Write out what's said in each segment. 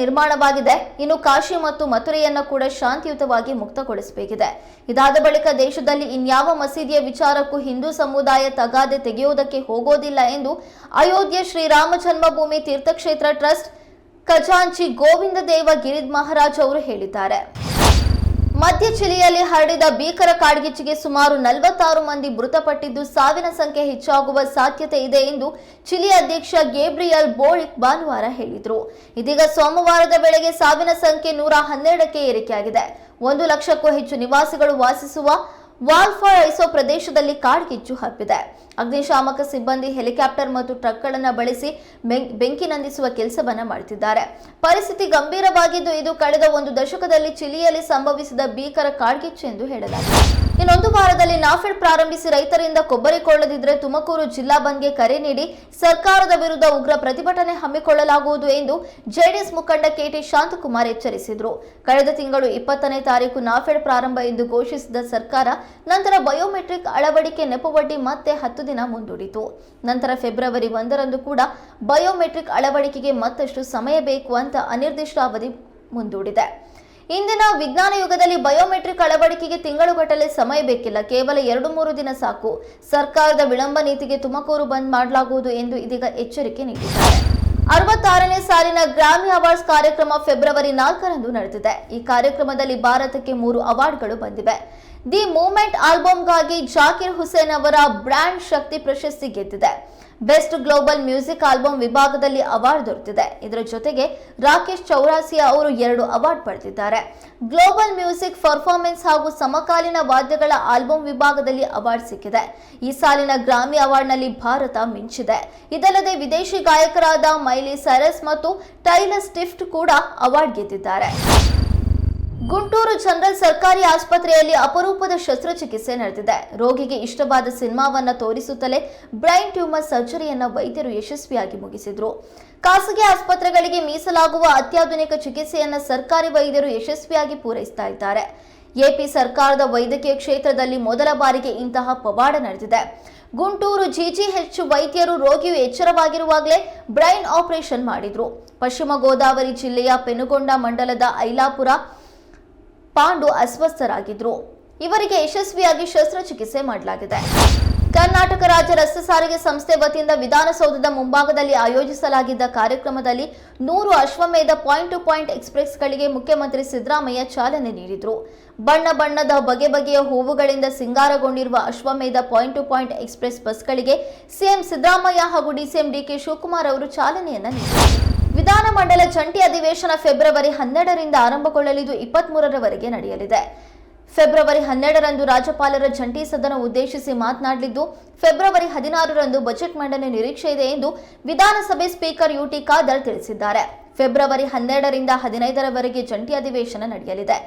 ನಿರ್ಮಾಣವಾಗಿದೆ. ಇನ್ನು ಕಾಶಿ ಮತ್ತು ಮಥುರೆಯನ್ನು ಕೂಡ ಶಾಂತಿಯುತವಾಗಿ ಮುಕ್ತಗೊಳಿಸಬೇಕಿದೆ. ಇದಾದ ಬಳಿಕ ದೇಶದಲ್ಲಿ ಇನ್ಯಾವ ಮಸೀದಿಯ ವಿಚಾರಕ್ಕೂ ಹಿಂದೂ ಸಮುದಾಯ ತಗಾದೆ ತೆಗೆಯುವುದಕ್ಕೆ ಹೋಗೋದಿಲ್ಲ ಎಂದು ಅಯೋಧ್ಯೆ ಶ್ರೀರಾಮ ಜನ್ಮಭೂಮಿ ತೀರ್ಥಕ್ಷೇತ್ರ ಟ್ರಸ್ಟ್ ಖಜಾಂಚಿ ಗೋವಿಂದ ದೇವ ಗಿರಿದ್ ಮಹಾರಾಜ್ ಅವರು ಹೇಳಿದ್ದಾರೆ. ಮಧ್ಯ ಚಿಲಿಯಲ್ಲಿ ಹರಡಿದ ಭೀಕರ ಕಾಡ್ಗಿಚ್ಚಿಗೆ ಸುಮಾರು ನಲವತ್ತಾರು ಮಂದಿ ಮೃತಪಟ್ಟಿದ್ದು ಸಾವಿನ ಸಂಖ್ಯೆ ಹೆಚ್ಚಾಗುವ ಸಾಧ್ಯತೆ ಇದೆ ಎಂದು ಚಿಲಿ ಅಧ್ಯಕ್ಷ ಗೇಬ್ರಿಯಲ್ ಬೋಳಿಕ್ ಭಾನುವಾರ ಹೇಳಿದರು. ಇದೀಗ ಸೋಮವಾರದ ವೇಳೆಗೆ ಸಾವಿನ ಸಂಖ್ಯೆ ನೂರ ಹನ್ನೆರಡಕ್ಕೆ ಏರಿಕೆಯಾಗಿದೆ. ಒಂದು ಲಕ್ಷಕ್ಕೂ ಹೆಚ್ಚು ನಿವಾಸಿಗಳು ವಾಸಿಸುವ ವಾಲ್ಫಾರೈಸೋ ಪ್ರದೇಶದಲ್ಲಿ ಕಾಡ್ಗಿಚ್ಚು ಹಬ್ಬಿದೆ. ಅಗ್ನಿಶಾಮಕ ಸಿಬ್ಬಂದಿ ಹೆಲಿಕಾಪ್ಟರ್ ಮತ್ತು ಟ್ರಕ್ಗಳನ್ನು ಬಳಸಿ ಬೆಂಕಿ ನಂದಿಸುವ ಕೆಲಸವನ್ನ ಮಾಡುತ್ತಿದ್ದಾರೆ ಪರಿಸ್ಥಿತಿ ಗಂಭೀರವಾಗಿದ್ದು ಇದು ಕಳೆದ ಒಂದು ದಶಕದಲ್ಲಿ ಚಿಲಿಯಲ್ಲಿ ಸಂಭವಿಸಿದ ಭೀಕರ ಕಾಡ್ಗಿಚ್ಚು ಎಂದು ಹೇಳಲಾಗಿದೆ. ಇನ್ನೊಂದು ವಾರದಲ್ಲಿ ನಾಫೆಡ್ ಪ್ರಾರಂಭಿಸಿ ರೈತರಿಂದ ಕೊಬ್ಬರಿ ಕೊಳ್ಳದಿದ್ರೆ ತುಮಕೂರು ಜಿಲ್ಲಾ ಬಂದ್ಗೆ ಕರೆ ನೀಡಿ ಸರ್ಕಾರದ ವಿರುದ್ಧ ಉಗ್ರ ಪ್ರತಿಭಟನೆ ಹಮ್ಮಿಕೊಳ್ಳಲಾಗುವುದು ಎಂದು ಜೆಡಿಎಸ್ ಮುಖಂಡ ಕೆಟಿ ಶಾಂತಕುಮಾರ್ ಎಚ್ಚರಿಸಿದರು. ಕಳೆದ ತಿಂಗಳು ಇಪ್ಪತ್ತನೇ ತಾರೀಕು ನಾಫೆಡ್ ಪ್ರಾರಂಭ ಎಂದು ಘೋಷಿಸಿದ ಸರ್ಕಾರ ನಂತರ ಬಯೋಮೆಟ್ರಿಕ್ ಅಳವಡಿಕೆ ನೆಪವಡ್ಡಿ ಮತ್ತೆ ಹತ್ತು ದಿನ ಮುಂದೂಡಿತು. ನಂತರ ಫೆಬ್ರವರಿ ಒಂದರಂದು ಕೂಡ ಬಯೋಮೆಟ್ರಿಕ್ ಅಳವಡಿಕೆಗೆ ಮತ್ತಷ್ಟು ಸಮಯ ಬೇಕು ಅಂತ ಅನಿರ್ದಿಷ್ಟ ಅವಧಿ ಮುಂದೂಡಿದೆ. ಇಂದಿನ ವಿಜ್ಞಾನ ಯುಗದಲ್ಲಿ ಬಯೋಮೆಟ್ರಿಕ್ ಅಳವಡಿಕೆಗೆ ತಿಂಗಳುಗಟ್ಟಲೆ ಸಮಯ ಬೇಕಿಲ್ಲ. ಕೇವಲ ಎರಡು ಮೂರು ದಿನ ಸಾಕು. ಸರ್ಕಾರದ ವಿಳಂಬ ನೀತಿಗೆ ತುಮಕೂರು ಬಂದ್ ಮಾಡಲಾಗುವುದು ಎಂದು ಇದೀಗ ಎಚ್ಚರಿಕೆ ನೀಡಿದ್ದಾರೆ ಅರವತ್ತಾರನೇ ಸಾಲಿನ ಗ್ರಾಮಿ ಅವಾರ್ಡ್ಸ್ ಕಾರ್ಯಕ್ರಮ ಫೆಬ್ರವರಿ ನಾಲ್ಕರಂದು ನಡೆದಿದೆ. ಈ ಕಾರ್ಯಕ್ರಮದಲ್ಲಿ ಭಾರತಕ್ಕೆ ಮೂರು ಅವಾರ್ಡ್ಗಳು ಬಂದಿವೆ. ದಿ ಮೂಮೆಂಟ್ ಆಲ್ಬಮ್ಗಾಗಿ ಜಾಕಿರ್ ಹುಸೇನ್ ಅವರ ಬ್ರ್ಯಾಂಡ್ ಶಕ್ತಿ ಪ್ರಶಸ್ತಿ ಗೆದ್ದಿದೆ. ಬೆಸ್ಟ್ ಗ್ಲೋಬಲ್ ಮ್ಯೂಸಿಕ್ ಆಲ್ಬಮ್ ವಿಭಾಗದಲ್ಲಿ ಅವಾರ್ಡ್ ದೊರೆತಿದೆ. ಇದರ ಜೊತೆಗೆ ರಾಕೇಶ್ ಚೌರಾಸಿಯಾ ಅವರು ಎರಡು ಅವಾರ್ಡ್ ಪಡೆದಿದ್ದಾರೆ. ಗ್ಲೋಬಲ್ ಮ್ಯೂಸಿಕ್ ಪರ್ಫಾರ್ಮೆನ್ಸ್ ಹಾಗೂ ಸಮಕಾಲೀನ ವಾದ್ಯಗಳ ಆಲ್ಬಮ್ ವಿಭಾಗದಲ್ಲಿ ಅವಾರ್ಡ್ ಸಿಕ್ಕಿದೆ. ಈ ಸಾಲಿನ ಗ್ರಾಮಿ ಅವಾರ್ಡ್ನಲ್ಲಿ ಭಾರತ ಮಿಂಚಿದೆ. ಇದಲ್ಲದೆ ವಿದೇಶಿ ಗಾಯಕರಾದ ಮೈಲಿ ಸರಸ್ ಮತ್ತು ಟೈಲರ್ ಸ್ಟಿಫ್ಟ್ ಕೂಡ ಅವಾರ್ಡ್ ಗೆದ್ದಿದ್ದಾರೆ. ಗುಂಟೂರು ಜನರಲ್ ಸರ್ಕಾರಿ ಆಸ್ಪತ್ರೆಯಲ್ಲಿ ಅಪರೂಪದ ಶಸ್ತ್ರಚಿಕಿತ್ಸೆ ನಡೆದಿದೆ. ರೋಗಿಗೆ ಇಷ್ಟವಾದ ಸಿನಿಮಾವನ್ನ ತೋರಿಸುತ್ತಲೇ ಬ್ರೈನ್ ಟ್ಯೂಮರ್ ಸರ್ಜರಿಯನ್ನ ವೈದ್ಯರು ಯಶಸ್ವಿಯಾಗಿ ಮುಗಿಸಿದ್ರು. ಖಾಸಗಿ ಆಸ್ಪತ್ರೆಗಳಿಗೆ ಮೀಸಲಾಗುವ ಅತ್ಯಾಧುನಿಕ ಚಿಕಿತ್ಸೆಯನ್ನ ಸರ್ಕಾರಿ ವೈದ್ಯರು ಯಶಸ್ವಿಯಾಗಿ ಪೂರೈಸ್ತಾ ಇದ್ದಾರೆ. ಎಪಿ ಸರ್ಕಾರದ ವೈದ್ಯಕೀಯ ಕ್ಷೇತ್ರದಲ್ಲಿ ಮೊದಲ ಬಾರಿಗೆ ಇಂತಹ ಪವಾಡ ನಡೆದಿದೆ. ಗುಂಟೂರು ಜಿಜಿಹೆಚ್ ವೈದ್ಯರು ರೋಗಿಯು ಎಚ್ಚರವಾಗಿರುವಾಗಲೇ ಬ್ರೈನ್ ಆಪರೇಷನ್ ಮಾಡಿದ್ರು. ಪಶ್ಚಿಮ ಗೋದಾವರಿ ಜಿಲ್ಲೆಯ ಪೆನುಗೊಂಡ ಮಂಡಲದ ಐಲಾಪುರ ಪಾಂಡು ಅಸ್ವಸ್ಥರಾಗಿದ್ರು. ಇವರಿಗೆ ಯಶಸ್ವಿಯಾಗಿ ಶಸ್ತ್ರಚಿಕಿತ್ಸೆ ಮಾಡಲಾಗಿದೆ. ಕರ್ನಾಟಕ ರಾಜ್ಯ ರಸ್ತೆ ಸಾರಿಗೆ ಸಂಸ್ಥೆ ವತಿಯಿಂದ ವಿಧಾನಸೌಧದ ಮುಂಭಾಗದಲ್ಲಿ ಆಯೋಜಿಸಲಾಗಿದ್ದ ಕಾರ್ಯಕ್ರಮದಲ್ಲಿ ನೂರು ಅಶ್ವಮೇಧ ಪಾಯಿಂಟ್ ಟು ಪಾಯಿಂಟ್ ಎಕ್ಸ್ಪ್ರೆಸ್ಗಳಿಗೆ ಮುಖ್ಯಮಂತ್ರಿ ಸಿದ್ದರಾಮಯ್ಯ ಚಾಲನೆ ನೀಡಿದರು. ಬಣ್ಣ ಬಣ್ಣದ ಬಗೆ ಬಗೆಯ ಹೂವುಗಳಿಂದ ಸಿಂಗಾರಗೊಂಡಿರುವ Ashwamedha point to point express ಬಸ್ಗಳಿಗೆ ಸಿಎಂ ಸಿದ್ದರಾಮಯ್ಯ ಹಾಗೂ ಡಿಸಿಎಂ ಡಿಕೆ ಶಿವಕುಮಾರ್ ಅವರು ಚಾಲನೆಯನ್ನು ನೀಡಿದರು. ವಿಧಾನಮಂಡಲ ಜಂಟಿ ಅಧಿವೇಶನ ಫೆಬ್ರವರಿ ಹನ್ನೆರಡರಿಂದ ಆರಂಭಗೊಳ್ಳಲಿದ್ದು ಇಪ್ಪತ್ಮೂರರವರೆಗೆ ನಡೆಯಲಿದೆ. ಫೆಬ್ರವರಿ ಹನ್ನೆರಡರಂದು ರಾಜ್ಯಪಾಲರ ಜಂಟಿ ಸದನ ಉದ್ದೇಶಿಸಿ ಮಾತನಾಡಲಿದ್ದು, ಫೆಬ್ರವರಿ ಹದಿನಾರರಂದು ಬಜೆಟ್ ಮಂಡನೆ ನಿರೀಕ್ಷೆ ಇದೆ ಎಂದು ವಿಧಾನಸಭೆ ಸ್ಪೀಕರ್ ಯುಟಿ ಖಾದರ್ ತಿಳಿಸಿದ್ದಾರೆ. ಫೆಬ್ರವರಿ ಹನ್ನೆರಡರಿಂದ ಹದಿನೈದರವರೆಗೆ ಜಂಟಿ ಅಧಿವೇಶನ ನಡೆಯಲಿದೆ.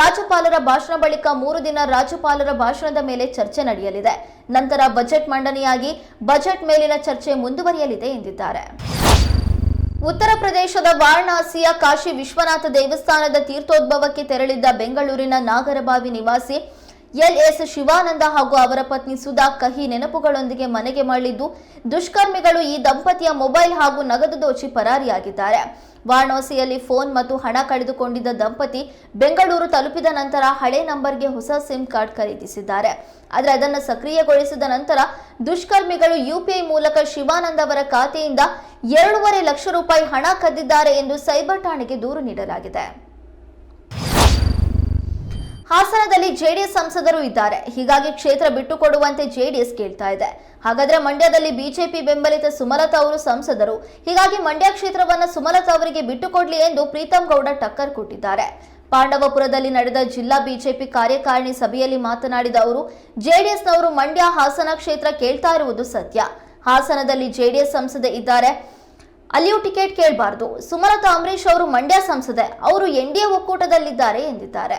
ರಾಜ್ಯಪಾಲರ ಭಾಷಣ ಬಳಿಕ ಮೂರು ದಿನ ರಾಜ್ಯಪಾಲರ ಭಾಷಣದ ಮೇಲೆ ಚರ್ಚೆ ನಡೆಯಲಿದೆ. ನಂತರ ಬಜೆಟ್ ಮಂಡನೆಯಾಗಿ ಬಜೆಟ್ ಮೇಲಿನ ಚರ್ಚೆ ಮುಂದುವರಿಯಲಿದೆ ಎಂದಿದ್ದಾರೆ. ಉತ್ತರ ಪ್ರದೇಶದ ವಾರಣಾಸಿಯ ಕಾಶಿ ವಿಶ್ವನಾಥ ದೇವಸ್ಥಾನದ ತೀರ್ಥೋದ್ಭವಕ್ಕೆ ತೆರಳಿದ್ದ ಬೆಂಗಳೂರಿನ ನಾಗರಬಾವಿ ನಿವಾಸಿ ಎಲ್ಎಸ್ ಶಿವಾನಂದ ಹಾಗೂ ಅವರ ಪತ್ನಿ ಸುಧಾ ಕಹಿ ನೆನಪುಗಳೊಂದಿಗೆ ಮನೆಗೆ ಮರಳಿದ್ದು, ದುಷ್ಕರ್ಮಿಗಳು ಈ ದಂಪತಿಯ ಮೊಬೈಲ್ ಹಾಗೂ ನಗದು ದೋಚಿ ಪರಾರಿಯಾಗಿದ್ದಾರೆ. ವಾರಣಾಸಿಯಲ್ಲಿ ಫೋನ್ ಮತ್ತು ಹಣ ಕಳೆದುಕೊಂಡಿದ್ದ ದಂಪತಿ ಬೆಂಗಳೂರು ತಲುಪಿದ ನಂತರ ಹಳೆ ನಂಬರ್ಗೆ ಹೊಸ ಸಿಮ್ ಕಾರ್ಡ್ ಖರೀದಿಸಿದ್ದಾರೆ. ಆದರೆ ಅದನ್ನು ಸಕ್ರಿಯಗೊಳಿಸಿದ ನಂತರ ದುಷ್ಕರ್ಮಿಗಳು ಯುಪಿಐ ಮೂಲಕ ಶಿವಾನಂದ ಅವರ ಖಾತೆಯಿಂದ ಎರಡೂವರೆ ಲಕ್ಷ ರೂಪಾಯಿ ಹಣ ಕದ್ದಿದ್ದಾರೆ ಎಂದು ಸೈಬರ್ ಠಾಣೆಗೆ ದೂರು ನೀಡಲಾಗಿದೆ. ಹಾಸನದಲ್ಲಿ ಜೆಡಿಎಸ್ ಸಂಸದರು ಇದ್ದಾರೆ. ಹೀಗಾಗಿ ಕ್ಷೇತ್ರ ಬಿಟ್ಟುಕೊಡುವಂತೆ ಜೆಡಿಎಸ್ ಕೇಳ್ತಾ ಇದೆ. ಹಾಗಾದ್ರೆ ಮಂಡ್ಯದಲ್ಲಿ ಬಿಜೆಪಿ ಬೆಂಬಲಿತ ಸುಮಲತಾ ಅವರು ಸಂಸದರು. ಹೀಗಾಗಿ ಮಂಡ್ಯ ಕ್ಷೇತ್ರವನ್ನ ಸುಮಲತಾ ಅವರಿಗೆ ಬಿಟ್ಟುಕೊಡ್ಲಿ ಎಂದು ಪ್ರೀತಂ ಗೌಡ ಟಕ್ಕರ್ ಕೊಟ್ಟಿದ್ದಾರೆ. ಪಾಂಡವಪುರದಲ್ಲಿ ನಡೆದ ಜಿಲ್ಲಾ ಬಿಜೆಪಿ ಕಾರ್ಯಕಾರಿಣಿ ಸಭೆಯಲ್ಲಿ ಮಾತನಾಡಿದ ಅವರು, ಜೆಡಿಎಸ್ನವರು ಮಂಡ್ಯ ಹಾಸನ ಕ್ಷೇತ್ರ ಕೇಳ್ತಾ ಇರುವುದು ಸತ್ಯ. ಹಾಸನದಲ್ಲಿ ಜೆಡಿಎಸ್ ಸಂಸದೆ ಇದ್ದಾರೆ. ಅಲ್ಲಿಯೂ ಟಿಕೆಟ್ ಕೇಳಬಾರದು. ಸುಮಲತಾ ಅಂಬರೀಶ್ ಅವರು ಮಂಡ್ಯ ಸಂಸದೆ. ಅವರು ಎನ್ಡಿಎ ಒಕ್ಕೂಟದಲ್ಲಿದ್ದಾರೆ ಎಂದಿದ್ದಾರೆ.